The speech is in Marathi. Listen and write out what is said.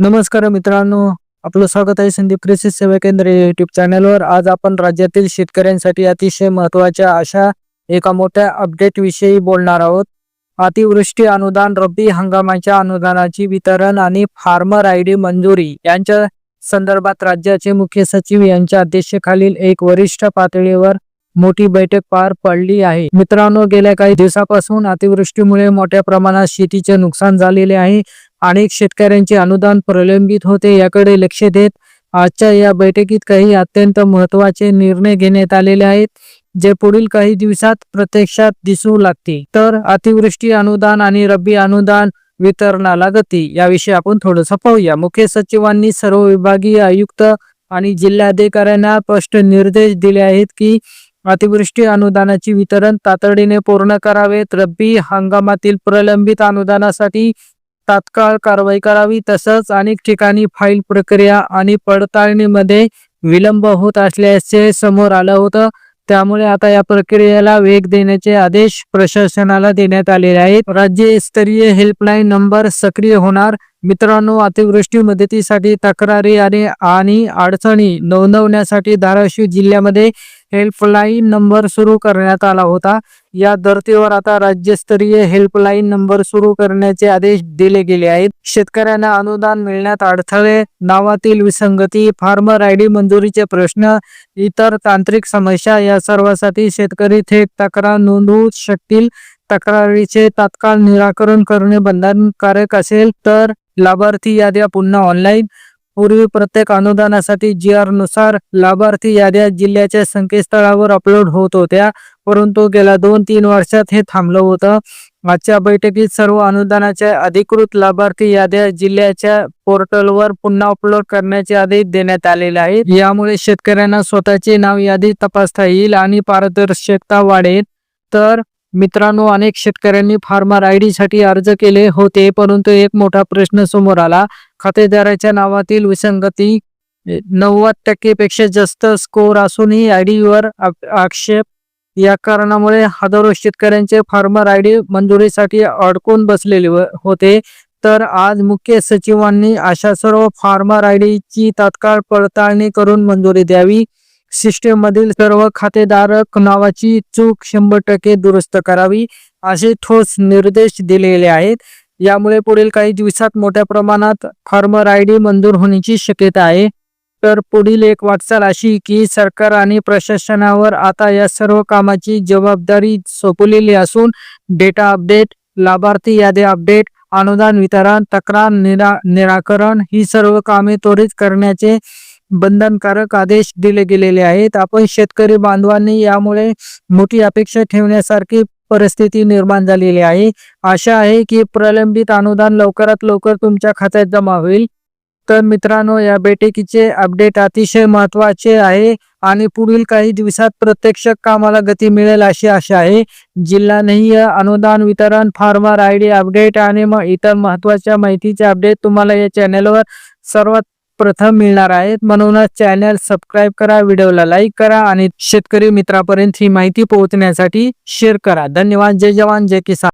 नमस्कार मित्रांनो आपलं स्वागत आहे संदीप कृषी सेवा केंद्र युट्यूब चॅनलवर आज आपण राज्यातील शेतकऱ्यांसाठी अतिशय महत्त्वाच्या अशा एका मोठ्या अपडेट विषयी बोलणार आहोत. अतिवृष्टी अनुदान रब्बी हंगामाच्या अनुदानाची वितरण आणि फार्मर आय डी मंजुरी यांच्या संदर्भात राज्याचे मुख्य सचिव यांच्या अध्यक्षतेखालील एक वरिष्ठ पातळीवर मोठी बैठक पार पडली आहे. मित्रांनो गेल्या काही दिवसापासून अतिवृष्टीमुळे मोठ्या प्रमाणात शेतीचे नुकसान झालेले आहे. अनेक शेतकऱ्यांचे अनुदान प्रलंबित होते याकडे लक्ष देत आजच्या या बैठकीत काही अत्यंत महत्त्वाचे निर्णय घेण्यात आलेले आहेत जे पुढील काही दिवसात प्रत्यक्षात दिसू लागतील. तर अतिवृष्टी अनुदान आणि रब्बी अनुदान वितरणाला गती याविषयी आपण थोडंसं पाहूया. मुख्य सचिवांनी सर्व विभागीय आयुक्त आणि जिल्हाधिकाऱ्यांना स्पष्ट निर्देश दिले आहेत की अतिवृष्टी अनुदानाची वितरण तातडीने पूर्ण करावेत. रब्बी हंगामातील प्रलंबित अनुदानासाठी तात्काळ कारवाई करावी. तसंच अनेक ठिकाणी फाईल प्रक्रिया आणि पडताळणीमध्ये विलंब होत असल्याचे समोर आलं होतं. त्यामुळे आता या प्रक्रियेला वेग देण्याचे आदेश प्रशासनाला देण्यात आलेले आहेत. राज्यस्तरीय हेल्पलाईन नंबर सक्रिय होणार. मित्रांनो अतिवृष्टी मदतीसाठी तक्रारी आणि आणि अडचणी नोंदवण्यासाठी धाराशिव जिल्ह्यामध्ये हेल्पलाईन नंबर सुरू करण्यात आला होता. या धर्तीवर आता राज्यस्तरीय हेल्पलाईन नंबर सुरू करण्याचे आदेश दिले गेले आहेत. शेतकऱ्यांना अनुदान मिळण्यात अडथळे नावातील विसंगती फार्मर आयडी मंजुरीचे प्रश्न इतर तांत्रिक समस्या या सर्वासाठी शेतकरी थेट तक्रार नोंदवू शकतील. तक्रारीचे तात्काळ निराकरण करणे बंधनकारक असेल तर लाभार्थी याद्या पुन्हा ऑनलाईन पूर्वी प्रत्येक अनुदानासाठी जी आरनुसार लाभार्थी याद्या जिल्ह्याच्या संकेतस्थळावर अपलोड होत होत्या. परंतु गेल्या दोन तीन वर्षात हे थांबलं होतं. आजच्या बैठकीत सर्व अनुदानाच्या अधिकृत लाभार्थी याद्या जिल्ह्याच्या पोर्टलवर पुन्हा अपलोड करण्याचे आदेश देण्यात आलेले आहेत. यामुळे शेतकऱ्यांना स्वतःचे नाव यादी तपासता येईल आणि पारदर्शकता वाढेल. तर मित्रांनो अनेक शेतकऱ्यांनी फार्मर आय डी साठी अर्ज केले होते परंतु एक मोठा प्रश्न समोर आला. खातेदाराच्या नावातील विसंगती नव्वद टक्के पेक्षा जास्त स्कोर असूनही आय डीवर आ- आक्षेप या कारणामुळे हजारो शेतकऱ्यांचे फार्मर आय डी मंजुरीसाठी अडकून बसलेले होते. तर आज मुख्य सचिवांनी अशा सर्व फार्मर आय डीची तात्काळ पडताळणी करून मंजुरी द्यावी. सिस्टीम मधील सर्व खातेधारक नावाची चूक शंभर टक्के दुरुस्त करावी असे ठोस निर्देश दिलेले आहेत. यामुळे पुढील काही दिवसात मोठ्या प्रमाणात फार्मर आय डी मंजूर होण्याची शक्यता आहे. तर पुढील एक वाटचाल अशी की सरकार आणि प्रशासनावर आता या सर्व कामाची जबाबदारी सोपवलेली असून डेटा अपडेट लाभार्थी यादी अपडेट अनुदान वितरण तक्रार निरा निराकरण ही सर्व कामे त्वरित करण्याचे बंधनकारक आदेश दिले गेलेले आहेत. आपण शेतकरी बांधवांनी यामुळे मोठी अपेक्षा ठेवण्यासारखी परिस्थिती निर्माण झालेली आहे. आशा आहे की प्रलंबित अनुदान लवकरात लवकर तुमच्या खात्यात जमा होईल. तर मित्रांनो या बैठकीचे अपडेट अतिशय महत्त्वाचे आहे आणि पुढील काही दिवसात प्रत्यक्ष कामाला गती मिळेल अशी आशा आहे. जिल्हानिहाय अनुदान वितरण फार्मर आय डी अपडेट आणि मग इतर महत्त्वाच्या माहितीचे अपडेट तुम्हाला या चॅनेलवर सर्वात प्रथम मिळणार आहेत. म्हणूनच चॅनल सबस्क्राईब करा व्हिडिओला लाईक करा आणि शेतकरी मित्रापर्यंत ही माहिती पोहोचण्यासाठी शेअर करा. धन्यवाद. जय जवान जय किसान.